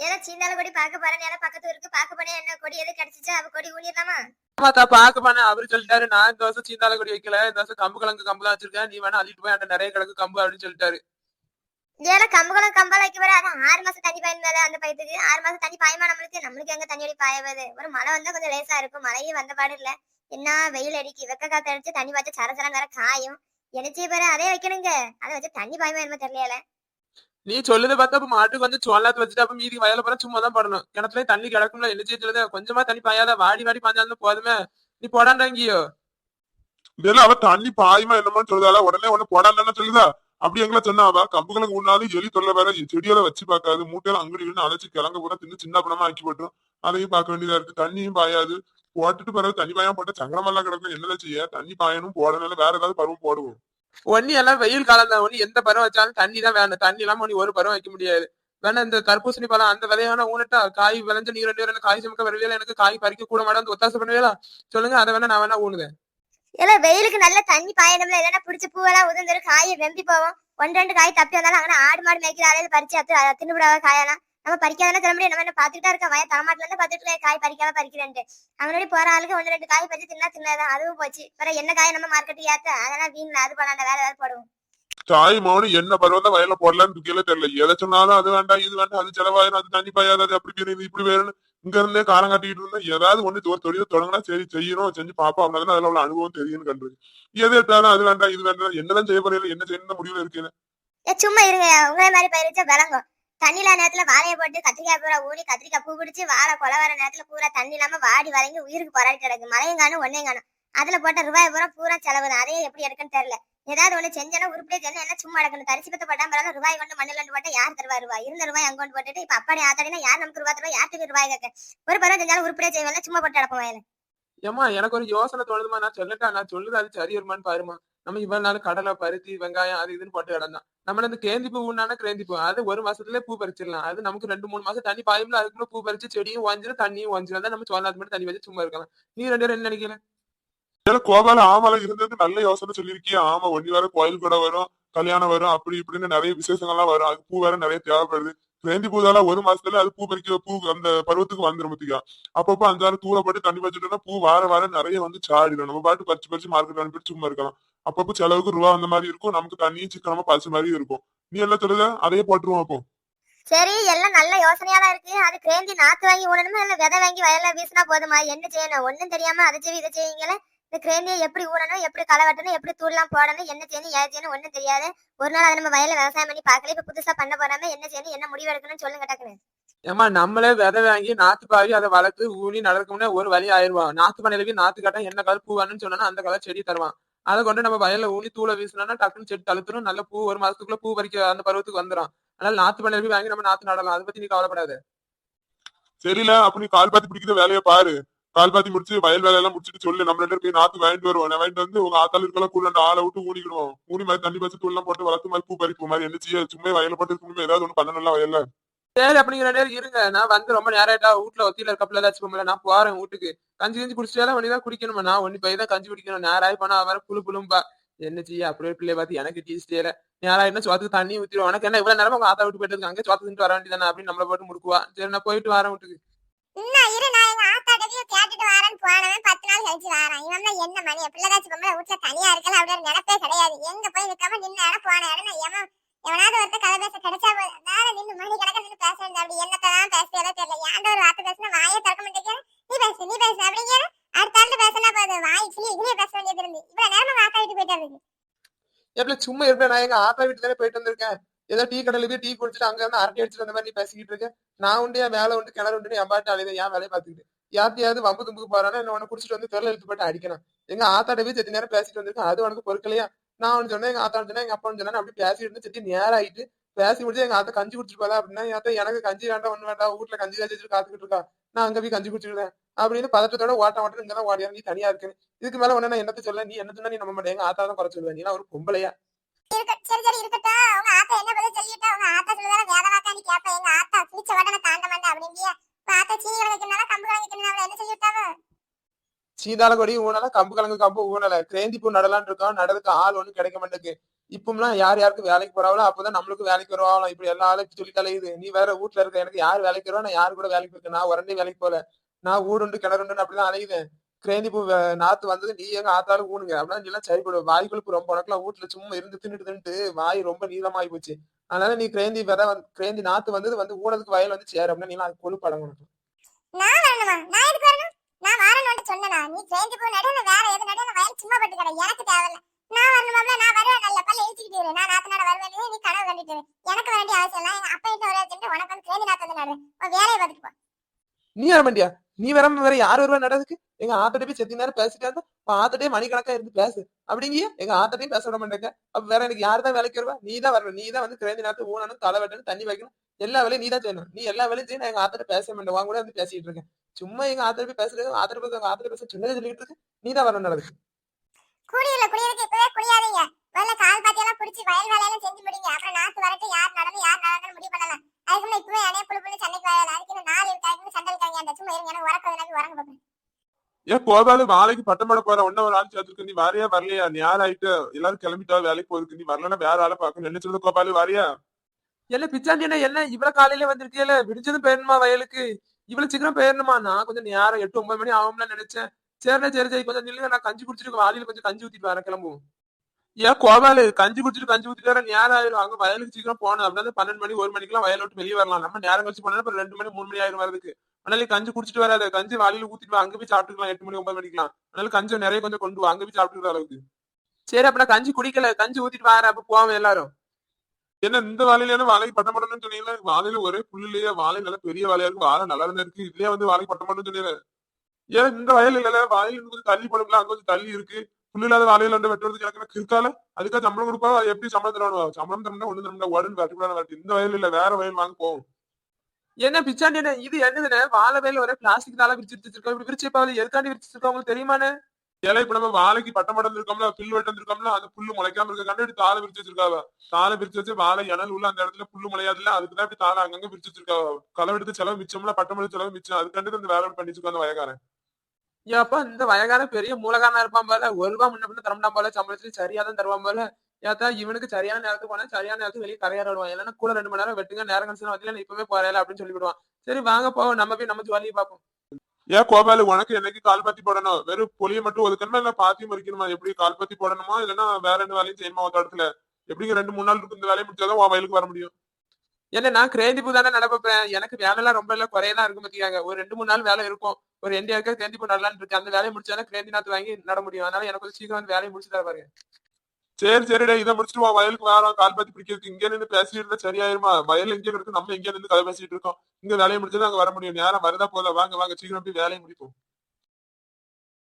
ஏதோ சீந்தால கொடி பார்க்க போறேன் ஏதோ பக்கத்து ஊருக்கு பார்க்க போனேன். என்ன கொடி எது கிடைச்சிச்சா? அவ கொடி ஊனிடலாமா? ஆமாத்தா பாக்க போனேன். அவரு சொல்லிட்டாரு நான் இந்த வருஷம் சீந்தால கொடி வைக்கல. இந்த வருஷம் கம்பு கிழங்கு கம்பு தான் வச்சிருக்கேன். நீ வேணா அள்ளிட்டு போய் அந்த நிறைய கிழங்கு கம்பு அப்படின்னு சொல்லிட்டாரு. ஏன்னா கம்புகளும் கம்பால வைக்க போற அதான் ஆறு மாசம் தண்ணி பாயுமே அந்த பயிருக்கு ஆறு மாசம் தண்ணி பாயுமா நம்மளுக்கு? நம்மளுக்கு எங்க தண்ணி பாயவது ஒரு மழை வந்தா கொஞ்சம் லேசா இருக்கும். மழையும் வந்த பாடு இல்ல. என்ன வெயில் அடிக்கி. வெக்க காத்து அடிச்சு தண்ணி வச்சு சர சரம் வேற காயும். எனச்சி பாரு அதே வைக்கணுங்க. அதை வச்சு தண்ணி பாயுமா என்னமோ தெரியல. நீ சொல்லுது பார்த்தா அப்ப மாட்டுக்கு வந்து சோளாத்து வச்சுட்டு அப்ப மீதி வயல போற சும்மா தான் படணும். கிணத்துல தண்ணி கிடக்கும்ல என்ன செய்ய சொல்லுது? கொஞ்சமா தண்ணி பாயாத வாடி வாடி பாஞ்சாலும் போதுமே. நீ போடாண்டாங்கியோ இதெல்லாம் அவ தண்ணி பாயுமா என்னமோ சொல்லுதால உடனே உடனே போடான்னு சொல்லுதா? அப்படி எங்களை சொன்னா அவ. கம்புகளுக்கு முன்னாலும் எலி தொல்லை வேற செடியோட வச்சு பாக்காது மூட்டையில அங்கடி அழைச்சி அழைச்சு கிழங்க பூரா தின்னு சின்ன பணமா ஆக்கி போட்டுரும். அதையும் பார்க்க வேண்டியதா இருக்கு. தண்ணியும் பாயாது. போட்டுட்டு பிறகு தண்ணி பாயாம போட்டா சங்கடமெல்லாம் கிடக்கும். என்னதான் செய்ய? தண்ணி பாயணும் போடணும் வேற ஏதாவது பருவம் போடுவோம். ஒன்னி எல்லாம் வெயில் காலம் தான் ஒண்ணு எந்த பருவம் வச்சாலும் தண்ணி தான் வேணும். தண்ணி இல்லாம ஒண்ணு ஒரு பருவம் வைக்க முடியாது. வேணா இந்த தர்பூசணி பழம் அந்த விதையான ஊனட்டா காய் விளைஞ்ச நீர் ரெண்டு பேரும் காய் சமக்க வருவேல எனக்கு காய் பறிக்க கூட மாட்டேன் ஒத்தாசை பண்ணுவேலா சொல்லுங்க அதை வேணா நான் வேணா ஊனுதேன் இல்ல வெயிலுக்கு நல்ல தண்ணி பாயணும்ல. இல்லைன்னா பிடிச்ச பூவெல்லாம் உதிர்ந்துரு காயை வெம்பி போவோம் ஒன்று ரெண்டு காய் தப்பி வந்தாலும் அங்கே ஆடு மாடு மேய்க்கிற அலையில பறிச்சு அத்து அதை காயெல்லாம் நம்ம பறிக்காதானே சொல்ல முடியும்? நம்ம என்ன பார்த்துக்கிட்டா இருக்க வய தலைமாட்டுல இருந்து பார்த்துட்டு இருக்க, காய் பறிக்காம பறிக்கிறேன்ட்டு. அவனோட போற ஆளுக்கு ஒன்று ரெண்டு காய் பறிச்சு தின்னா தின்னாதான். அதுவும் போச்சு. அப்புறம் என்ன காய் நம்ம மார்க்கெட்டுக்கு ஏத்த? அதெல்லாம் வீண் அது பண்ணாண்ட வேற ஏதாவது போடுவோம். தாய் மௌனி என்ன பருவம் தான் வயல்ல போடலாம்னு இருக்கல தெரியல. எதை சொன்னாலும் அது வேண்டாம் இது வேண்டாம் அது செலவாயிரும் அது தண்ணி பாயாது அது அப்படி வேணும் இப்படி வேணும் இங்க இருந்தே காலம் காட்டிட்டு இருந்தா ஏதாவது ஒண்ணு ஒரு தொழில தொடங்கினா சரி செய்யணும் செஞ்சு பாப்போம் அப்படின்னா அதுல உள்ள அனுபவம் தெரியும்னு கண்டு எது எடுத்தாலும் அது வேண்டாம் இது வேண்டாம் என்னதான் செய்ய போறீங்க என்ன செய்யணும் முடிவுல இருக்கேன் ஏ சும்மா இருங்க. உங்களே மாதிரி பயிரிச்சா விளங்கும். தண்ணி இல்லாத நேரத்துல வாழையை போட்டு கத்திரிக்காய் பூரா ஊனி கத்திரிக்காய் பூ பிடிச்சி வாழை கொலை வர நேரத்துல பூரா தண்ணி இல்லாம வாடி வரைங்க உயிருக்கு போராடி கிடக்கு. மழையும் காணும் ஒன்னையும் காணும். அதுல போட்ட ரூபாய் பூரா பூரா செலவு தான் அதையும் எப்படி எடுக்குன்னு தெரியல. ஏதாவது ஒண்ணு செஞ்சனா உருப்படியே தெரியல என்ன சும்மா எடுக்கணும்? தரிசி பத்து போட்டா பரவாயில்ல ரூபாய் கொண்டு மண்ணில் கொண்டு போட்டா யார் தருவா ரூபாய்? இருந்த ரூபாய் அங்க கொண்டு போட்டுட்டு இப்ப அப்பாடி ஆத்தாடினா யார் நமக்கு ரூபாய் தருவா? யாருக்கு ரூபாய் கேட்க. ஒரு பருவம் செஞ்சாலும் உருப்படியே செய்வேன் சும்மா போட்டு அடப்போம் ஏமா எனக்கு ஒரு யோசனை தோணுதுமா நான் சொல்லட்டா நான் சொல்லுது அது சரி வருமானு பாருமா நம்ம இவ்வளவு நாள் கடலை பருத்தி வெங்காயம் அது இதுன்னு போட்டு கிடந்தோம். நம்ம இந்த கேந்தி பூ கேந்தி கிரேந்தி பூ. அது ஒரு மாசத்துல பூ பறிச்சிடலாம். அது நமக்கு ரெண்டு மூணு மாசம் தண்ணி பாயும்ல அதுக்குள்ள பூ பறிச்சு செடியும் வாஞ்சிரும் தண்ணியும் வாஞ்சிரும் அதான் நம்ம சோழநாத்து மட்டும் தண்ணி வச்சு சும்மா இருக்கலாம். நீ ரெண்டு பேரும் என்ன நினைக்கிறேன் ஏன்னா கோபால ஆமால இருந்தது நல்ல யோசனை சொல்லியிருக்கியா. ஆமா ஒண்ணி வேற கோயில் கூட வரும் கல்யாணம் வரும் அப்படி இப்படின்னு நிறைய விசேஷங்கள்லாம் வரும். அது பூ வேற நிறைய தேவைப்படுது. கிரேந்தி பூதால ஒரு மாசத்துல அது பூ பறிக்க பூ அந்த பருவத்துக்கு வந்துடும் பத்திக்கா அப்பப்போ அஞ்சாறு தூரப்பட்டு போட்டு தண்ணி வச்சுட்டோம்னா பூ வார வாரம் நிறைய வந்து சாடிடும். நம்ம பாட்டு பறிச்சு பறிச்சு மார்க்கெட் அனுப்பிட்டு சும்மா இருக்கலாம். அப்பப்போ செலவுக்கு ரூபா அந்த மாதிரி இருக்கும். நமக்கு தண்ணியும் சிக்கனமா பறிச்ச மாதிரி இருக்கும். நீ எல்லாம் சொல்லுத? அதையே போட்டுருவோம் அப்போ. சரி எல்லாம் நல்ல யோசனையா தான் இருக்கு. அது கிரேந்தி நாத்து வாங்கி ஊனணுமா? இல்ல விதை வாங்கி வயல்ல வீசினா போதுமா? என்ன செய்யணும்? ஒண்ணும் தெரியாம அதை செய்வி இதை செய்வீங்களே? இந்த கிரேந்தியை எப்படி ஊனணும்? எப்படி களை வெட்டணும்? எப்படி தூள்லாம் போடணும்? என்ன செய்யணும்? ஏது செய்யணும்? ஒண்ணும் தெரியாது. ஒரு நாள் அதை நம்ம வயல்ல விவசாயம் பண்ணி பார்க்கல. இப்ப புதுசா பண்ண போறாம என்ன செய்யணும்? என்ன முடிவு எடுக்கணும்னு சொல்லுங்க டக்குனு. ஏமா நம்மளே விதை வாங்கி நாத்து பாவி அதை வளர்த்து ஊனி நடக்கும்னா ஒரு வழி ஆயிருவான் நாத்து பண்ணையில நாத்து கட்ட என்ன கலர் பூ வேணும்னு சொன்னா அந்த கலர் செடி தருவான். அதை கொண்டு நம்ம வயல்ல ஊனி தூளை வீசினோம்னா டக்குன்னு செடி தழுத்துரும். நல்ல பூ ஒரு மாசத்துக்குள்ள பூ பறிக்க அந்த பருவத்துக்கு வந்துடும் அதனால நாத்து பண்ணி போய் வாங்கி நம்ம நாத்து நடலாம். அதை பத்தி நீ கவலைப்படாது. சரியில்ல அப்ப நீ கால் பாத்தி பிடிக்கிற வேலையை பாரு. கால் பாத்தி முடிச்சு வயல் வேலையெல்லாம் முடிச்சுட்டு சொல்லு. நம்ம ரெண்டு பேரும் போய் நாத்து வாங்கிட்டு வருவோம். நான் வாங்கிட்டு வந்து உங்க ஆத்தால இருக்கலாம் கூட ரெண்டு ஆளை விட்டு ஊனிக்கிடுவோம். ஊனி மாதிரி தண்ணி பச்சு எல்லாம் போட்டு வளர்த்து மாதிரி பூ பறிப்பு மாதிரி என்ன செய்ய? சும்மா வயல போட்டு இருக்க ஏதாவது ஒண்ணு பண்ணணும்ல வயல்ல? சரி அப்படிங்கிற நேரம் இருங்க. நான் வந்து ரொம்ப நேரம் ஆயிட்டா வீட்டுல ஒத்தியில கப்பல ஏதாச்சும் போகல நான் போறேன் வீட்டுக்கு. கஞ்சி கஞ்சி குடிச்சாலும் வண்டி தான் குடிக்கணுமா? நான் ஒண்ணு போய் தான் கஞ்சி குடிக்கணும். நேரம் ஆகி போனா வேற புழு புழும்பா. என்ன செய்ய? அப்படியே பிள்ளைய பார்த்து எனக்கு டீஸ்டே நேரம் ஆயிடுனா சோத்துக்கு தண்ணி ஊத்திடுவோம். உனக்கு என்ன? இவ்வளவு நேரம் உங்க ஆத்தா விட்டு போயிட்டு அங்கே சோத்து தின்ட்டு வர வேண்டியதானே அப்படின்னு நம்மள போட்டு முடுக்குவா சரி நான் போயிட்டு வரேன் வீட்டுக்கு. நான் என்ன மணி? பிள்ளைதாச்சும் பொம்பளை வீட்டுல தனியா இருக்கல அப்படி ஒரு நினைப்பே கிடையாது. எங்க போய் நிக்காம நின்ன போன இடம் எவனாவது ஒருத்த கதை பேச கிடைச்சா வேற நின்று மணி கணக்க நின்று பேச வேண்டிய அப்படி என்னத்தான் பேசுறதோ தெரியல. ஏன்டா ஒரு வார்த்தை பேசினா வாயே திறக்க மாட்டேங்கிற? நீ பேசு நீ பேசு அப்படிங்கிற? அடுத்த ஆண்டு பேசினா போது வாய் சிலி இதுலயே பேச வேண்டியது இருந்து. இவ்வளவு நேரமா ஆத்தா வீட்டு போயிட்டு இருக்கு எப்படி சும்மா இருப்பேன்? நான் எங்க ஆத்தா வீட்டுல தானே போயிட்டு வந்திருக்கேன். ஏதோ டீ கடையில போய் டீ குடிச்சிட்டு அங்க இருந்து அரட்டை அடிச்சிட்டு அந்த மாதிரி நீ பேசிக்கிட்டு இருக்க. நான் உண்டு என் வேலை உண்டு கிணறு உண்டு என் பாட்டு அழுது என் வேலையை பாத்துக்கிட்டு யாத்தையாவது வம்பு தும்புக்கு போறானா என்ன உனக்கு குடிச்சிட்டு வந்து தெருல இழுத்து போட்டு அடிக்கணும். எங்க ஆத்தாட்ட போய் செத்து நேரம் பேசிட்டு வந்திருக்கேன். அது உனக்கு பொறுக்கலையா? நான் சொன்னேன் எங்க ஆத்தா சொன்னா எங்க அப்பா சொன்னா அப்படி பேசிட்டு இருந்து செத்து நேரம் ஆயிட்டு பேசி முடிச்சு எங்க ஆத்தா கஞ்சி குடிச்சிட்டு அப்படின்னா என் எனக்கு கஞ்சி வேண்டாம் ஒண்ணு வேண்டாம் வீட்டுல கஞ்சி காய்ச்சி வச்சுட்டு காத்துக்கிட்டு இருக்கா? நான் அங்க போய் கஞ்சி குடிச்சிருக்கேன் அப்படின்னு பதட்டத்தோட ஓட்ட ஓட்டம் இங்கதான் ஓடியா நீ தனியா இருக்கு இதுக்கு மேல உடனே நான் என்னத்த சொல்ல நீ என்ன சொன்னா நீ நம்ப மாட்டேன். எங்க ஆத்தா தான் குறை சொல்லுவேன் நீ ஒரு பொம்பளையா. சரி சரி இருக்கட்டும். உங்க ஆத்தா என்ன பதில் சொல்லிட்டா? உங்க ஆத்தா நீ கேப்ப. எங்க ஆத்தா உடனே தாண்ட மாட்டேன் அப்படிங்கிய. ஆத்தா சீனி கம்பு என்ன விட்டாவ சீதால கொடி ஊனல கம்பு கிழங்கு கம்பு ஊனல. கிரேந்தி பூ நடலான்னு இருக்கோம். நடதுக்கு ஆள் ஒண்ணு கிடைக்க மாட்டேங்குது. இப்பமெல்லாம் யார் யாருக்கு வேலைக்கு போறாங்களோ அப்பதான் நம்மளுக்கு வேலைக்கு வருவாங்களாம் இப்படி எல்லா ஆளும் சொல்லி கலையுது நீ வேற வீட்டுல இருக்க எனக்கு யார் வேலைக்கு வருவா? நான் யாரு கூட வேலைக்கு இருக்கேன் நான் உடனே வேலைக்கு போல நான் ஊடுண்டு கிணறுண்டு அப்படிதான் அலையுதேன். கிரேந்தி பூ நாத்து வந்தது நீ எங்க ஆத்தாலும் ஊனுங்க? அப்படின்னா நீ எல்லாம் சரிப்படும் வாய் கொழுப்பு ரொம்ப உனக்குலாம் வீட்டுல சும்மா இருந்து தின்னுட்டு தின்னுட்டு வாய் ரொம்ப நீளமாயி போச்சு. அதனால நீ கிரேந்தி விதை வந்து கிரேந்தி நாத்து வந்தது வந்து ஊனதுக்கு வயல் வந்து சேரும். அப்படின்னா நீ எல்லாம் கொழுப்பு அடங்கணும் நான் வரணுமா நான் எதுக்கு வரணும் நான் வரணும்னு சொன்னனா நீ ட்ரெயின் போய் நடுவில் வேற எது நடுவில் வயல் சும்மா பட்டு கடை எனக்கு தேவையில்ல. நான் வரணுமாப்ல நான் வருவேன். நல்ல பல்ல இழுச்சிக்கிட்டு இரு. நான் நாத்து வருவேன். நீ கனவு கண்டுட்டு எனக்கு வேண்டிய அவசியம் இல்லை எங்க அப்பா கிட்ட ஒரு வச்சுட்டு உனக்கு வந்து ட்ரெயின் நாத்து வந்து வேலையை பார்த்துட்டு போ. நீ யார் மாட்டியா நீ வராம வேற யார் வருவா நடதுக்கு எங்க ஆத்தட்டே போய் செத்தி நேரம் பேசிட்டே இருந்தா ஆத்தட்டே மணிக்கணக்கா இருந்து பேசு. அப்படிங்கிய எங்க ஆத்தட்டையும் பேச விட மாட்டேங்க. அப்ப வேற எனக்கு யார் தான் வேலைக்கு வருவா? நீ தான் வரணும் நீ தான் வந்து கிரேந்தி நேரத்து ஊனணும் தலை வெட்டணும் தண்ணி வைக்கணும். எல்லா வேலையும் நீ தான் செய்யணும். நீ எல்லா வேலையும் செய்யணும். எங்க ஆத்தட்ட பேச மாட்டேன். வாங்க கூட வந்து பேசிட்டு இருக்கேன். சும்மா எங்க ஆத்தட்ட போய் பேசுறது ஆத்தட்ட பேச ஆத்தட்ட பேச சொன்னதை சொல்லிட்டு இருக்கு நீ தான் வரணும் நடக்குது குடியில குடியிருக்கு இப்பவே குடியாதீங்க. முதல்ல கால் பாத்தியெல்லாம் புடிச்சு வயல் வேலையெல்லாம் செஞ்சு முடிங்க. அப்புறம் நாத்து வரட்டு யார் நடந்து யார் நடந்து முடிவு பண்ணலாம் அதுக்கு முன்ன இப்பவே அணைய புழு புழு சண்டைக்கு வராது. அதுக்கு இன்னும் நாலு இருக்கு அதுக்கு சண்டை இருக்காங்க அந்த சும்மா இருங்க. எனக்கு உறக்க எனக்கு உறங்க பார்ப்பேன் ஏன் கோபாலு வேலைக்கு பட்டம் போட போற ஒன்னும் ஒரு ஆள் சேர்த்துருக்கு நீ வரையா? வரலையா? நீ யார் ஆயிட்டு? எல்லாரும் கிளம்பிட்டா வேலைக்கு போயிருக்கு நீ வரலன்னா வேற ஆளை பார்க்கணும். என்ன சொல்றது கோபாலு வரியா? என்ன பிச்சாண்டி என்ன? இவ்வளவு காலையில வந்திருக்கியல. விடிஞ்சதும் போயிடணுமா வயலுக்கு? இவ்வளவு சீக்கிரம் போயிடணுமா நான் கொஞ்சம் நேரம் எட்டு ஒன்பது மணி ஆகும்னு நினைச்சேன். சரிண்ணே சரி சரி. கொஞ்சம் நில்லுங்க. நான் கஞ்சி குடிச்சிட்டு வாளியில கொஞ்சம் கஞ்சி ஊத்திட்டு வரேன். கிளம்புவோம். ஏன் கோபாலு கஞ்சி குடிச்சிட்டு கஞ்சி ஊத்திட்டு நேரம் ஆயிரும். அங்க வயலுக்கு சீக்கிரம் போகணும். அப்படின்னா பன்னெண்டு மணி ஒரு மணிக்கெல்லாம் வயல் விட்டு வெளியே வரலாம். நம்ம நேரம் கழிச்சு போனா அப்புறம் ரெண்டு மணி மூணு மணி ஆயிரம் வரதுக்கு அதனால கஞ்சி குடிச்சிட்டு வராது கஞ்சி வாலியில ஊத்திட்டு அங்க போய் சாப்பிட்டுக்கலாம். எட்டு மணி ஒன்பது மணிக்கலாம் அதனால கஞ்சி நிறைய கொஞ்சம் கொண்டு வா அங்க போய் சாப்பிட்டுக்கிற அளவுக்கு. சரி அப்ப நான் கஞ்சி குடிக்கல. கஞ்சி ஊத்திட்டு வரேன். அப்ப போவோம் எல்லாரும். என்ன இந்த வாழையில வாழைக்கு பட்டம் மாட்டோம்னு சொன்னீங்களா? வாழையில ஒரே புல்லுலயே வாழை நல்ல பெரிய வாழையா இருக்கு. வாழை நல்லா தான் இருக்கு. இதுலயே வந்து வாழைக்கு பட்ட மாட்டோம்னு சொன்னீங்க. ஏன் இந்த வயல் இல்ல வாழையில இருந்து கொஞ்சம் தள்ளி போடுங்களா அங்க கொஞ்சம் தள்ளி இருக்கு. புல்லு இல்லாத வாழையில வந்து வெட்டுறதுக்கு எனக்கு எனக்கு இருக்கால அதுக்காக சம்பளம் கொடுப்பா எப்படி சம்பளம் தரணும் சம்பளம் தரணும்னா ஒண்ணு தரணும்னா உடனே வெட்டக்கூடாது வெட்டு இந்த வயல் இல்ல வேற வயல் வாங்க போவோம் என்ன பிச்சாண்டி இது என்னதுண்ணே வாழை வேலை ஒரே பிளாஸ்டிக் தாள விரிச்சு வச்சிருக்கோம் இப்படி விரிச்சு இப்ப எதுக்காண்டி விரிச்சு வச்சிருக்கோம் உங்களுக்கு தெரியுமாண்ணே ஏன்னா இப்ப நம்ம வாழைக்கு பட்டம் படம் இருக்கோம்ல புல்லு வெட்டம் இருக்கோம்ல அந்த புல்லு முளைக்காம இருக்க கண்டு தாளை விரிச்சு வச்சிருக்காவ தாளை விரிச்சு வச்சு வாழை இணல் உள்ள அந்த இடத்துல புல்லு முளையாதுல அதுக்கு தான் இப்படி தாளை அங்கங்க விரிச்சு வச்சிருக்காவ களை எடுத்து செலவு மிச்சம்ல பட்டம் எடுத்து செலவு மிச்சம் அதுக்காண்டு இந்த வேலை பண்ணி வச்சிருக்கோம் அந்த வயக்காரன் ஏப்பா இந்த வயகான பெரிய மூலகாரனா இருப்பான் போல. ஒரு ரூபா முன்ன பின்ன தரமாட்டான் போல. சம்பளத்துல சரியா தான் தருவான் போல. ஏத்தா இவனுக்கு சரியான நேரத்துக்கு போனா சரியான நேரத்துக்கு வெளியே கரையாற விடுவான். இல்லைன்னா கூட ரெண்டு மணி நேரம் வெட்டுங்க நேரம் கழிச்சு வந்து இப்பவே போறேன் அப்படின்னு சொல்லி விடுவான் சரி வாங்க போவோம். நம்ம போய் நம்ம ஜாலியை பார்ப்போம். ஏன் கோபாலு உனக்கு என்னைக்கு கால் பத்தி போடணும்? வெறும் பொலியை மட்டும் ஒதுக்கணுமா? இல்ல பாத்தியும் மறிக்கணுமா எப்படி கால் பத்தி போடணுமா? இல்லைன்னா வேற என்ன வேலையும் செய்யணுமா? ஒரு இடத்துல எப்படிங்க ரெண்டு மூணு நாள் இருக்கு இந்த வேலையை முடிச்சாதான் உன் வயலுக்கு வர முடியும்? ஏன்னா நான் கிரேந்தி பூ தானே நடப்பேன் எனக்கு வேலை எல்லாம் ரொம்ப எல்லாம் குறையெல்லாம் இருக்கும் பாத்தீங்க ஒரு ரெண்டு மூணு நாள் வேலை இருக்கும். ஒரு ரெண்டு ஏக்கர் கிரேந்தி பூ நடலான்னு இருக்கு. அந்த வேலையை முடிச்சாலும் கிரேந்தி நாத்து வாங்கி நட முடியும். அதனால எனக்கு கொஞ்சம் சீக்கிரம் வந்து வேலையை முடிச்சு தர பாருங்க. சரி சரிடா இதை முடிச்சுட்டு வா. வயலுக்கு வேற கால் பத்தி பிடிக்கிறதுக்கு. இங்க நின்று பேசிட்டு இருந்தா சரியாயிருமா? வயல் எங்க இருக்கு நம்ம எங்க நின்று கதை பேசிட்டு இருக்கோம். இங்க வேலையை முடிச்சது அங்க வர முடியும். நேரம் வருதா போல வாங்க வாங்க. சீக்கிரம் போய் வேலையை முடிப்போம்.